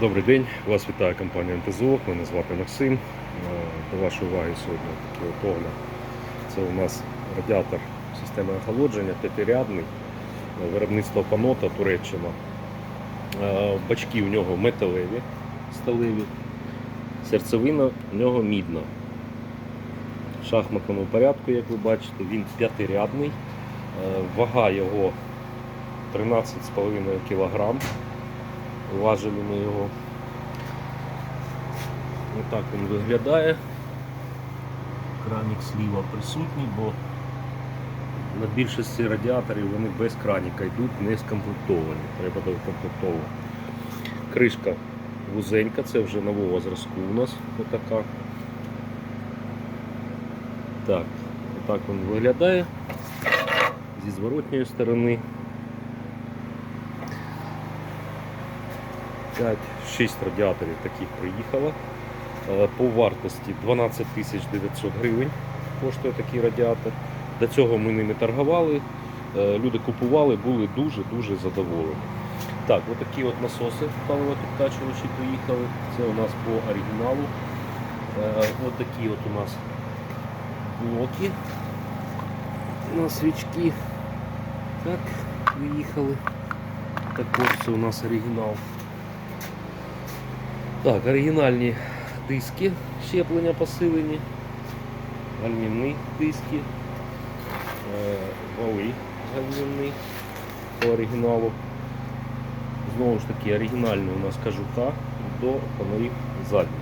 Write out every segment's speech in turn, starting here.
Добрий день, вас вітає компанія НТЗО, мене звати Максим. Е, До вашої уваги сьогодні такий от огляд. Це у нас радіатор системи охолодження, п'ятирядний, е, виробництво Панота, Туреччина. Е, Бачки у нього металеві, сталеві, серцевина у нього мідна. В шахматному порядку, як ви бачите, він п'ятирядний, вага його 13,5 кг. Важили ми його. Отак він виглядає. Кранік сліва присутній, бо на більшості радіаторів вони без краніка йдуть, не скомплектовані. Треба докомплектовувати. Кришка вузенька, це вже нового зразку у нас отака. Так, отак він виглядає. Зі зворотньої сторони. 5-6 радіаторів таких приїхало. Е, По вартості 12 900 гривень коштує такий радіатор. До цього ми ними торгували. Е, Люди купували, були дуже-дуже задоволені. Так, отакі от насоси паливо-підкачувачі приїхали. Це у нас по оригіналу. Е, Отакі от у нас блоки на свічки. Так, приїхали. Також це у нас оригінал. Так, оригінальні диски щеплення посилені, гальмівні диски, е, вали гальмівні по оригіналу. Знову ж таки, оригінальний у нас кажуха до фонарів задніх.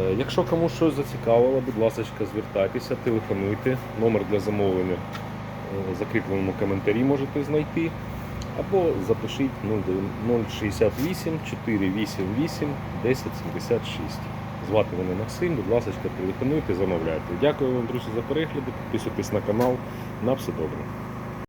Е, Якщо комусь щось зацікавило, будь ласка, звертайтеся, телефонуйте. Номер для замовлення е, в закріпленому коментарі можете знайти. Або запишіть 068 488 1076. Звати мене Максим, будь ласка, телефонуйте, замовляйте. Дякую вам, друзі, за перегляди. Підписуйтесь на канал. На все добре.